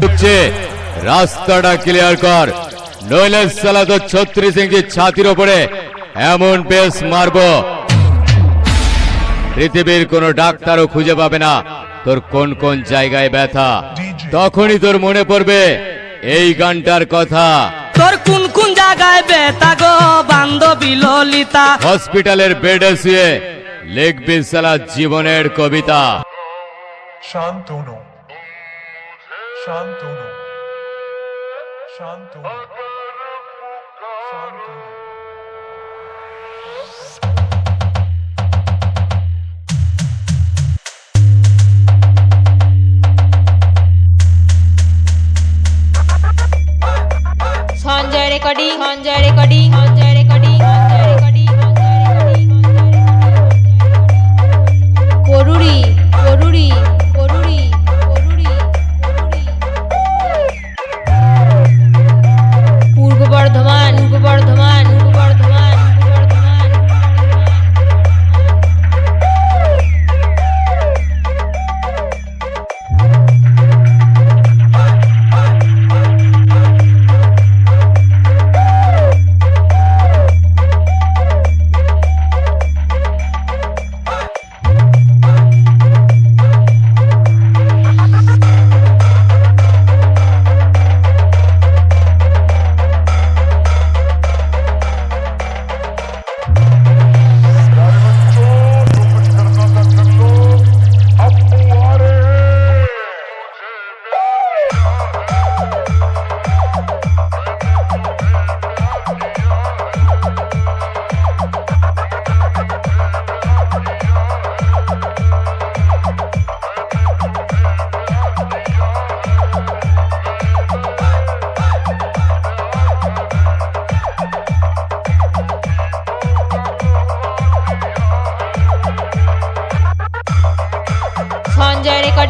ঢুকছে রাস্তাটা ক্লিয়ার কর। নইলে সালা তো ছত্রিশ ইঞ্চি ছাতির ওপরে এমন পেস মারবো। পৃথিবীর কোনো ডাক্তারও খুঁজে পাবে না তোর কোন কোন জায়গায় ব্যথা। তখনই তোর মনে পড়বে এই গানটার কথা। তোর কোন কোন জায়গায় বেতা গো বান্ধবী ললিতা? হসপিটালের বেডে শুয়ে লিখবি সালা জীবনের কবিতা। Shantanu. Shantanu. Shantanu. Shantanu. Sanjay recording Sanjay recording Sanjay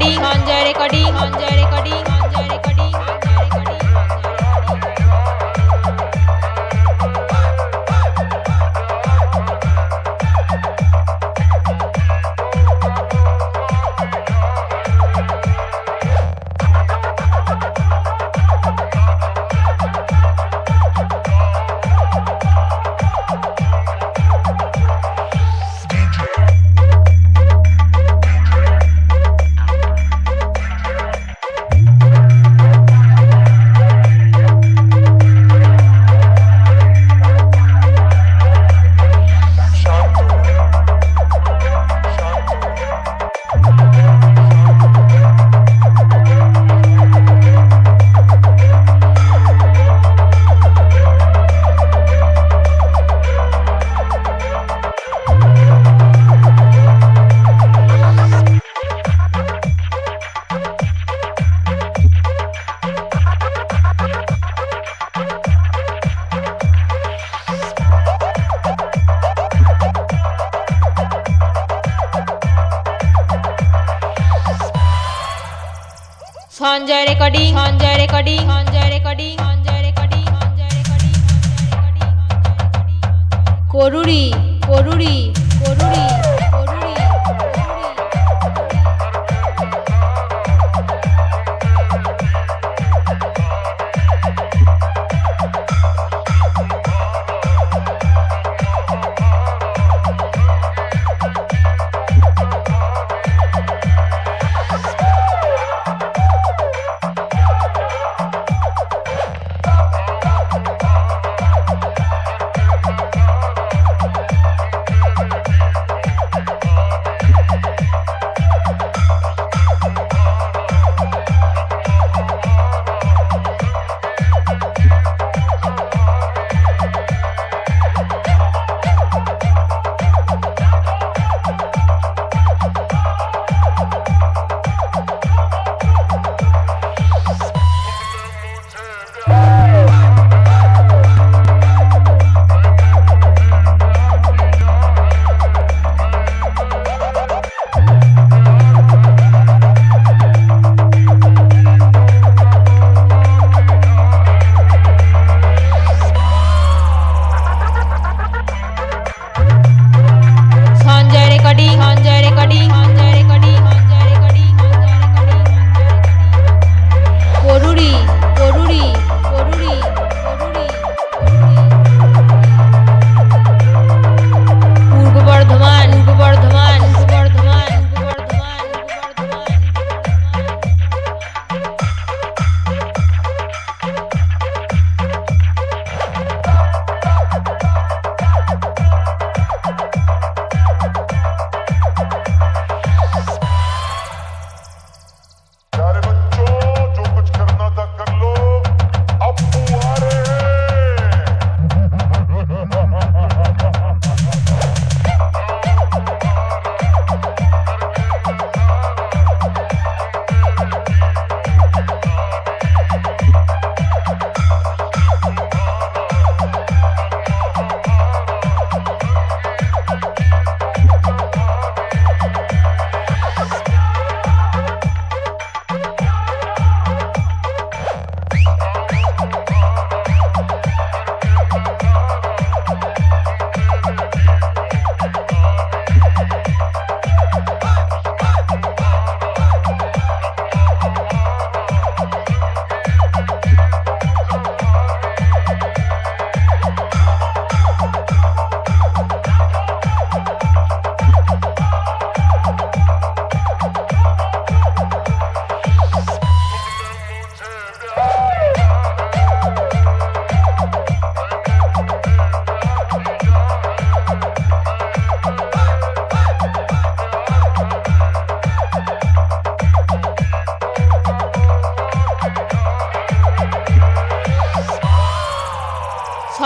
recording Sanjay recording Sanjay recording Sanjay recording Sanjay recording Sanjay recording Sanjay recording Sanjay recording করুরি করুরি করুরি You.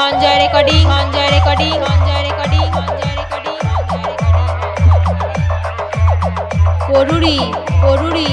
Sanjay recording Sanjay recording Sanjay recording Sanjay recording করুরি করুরি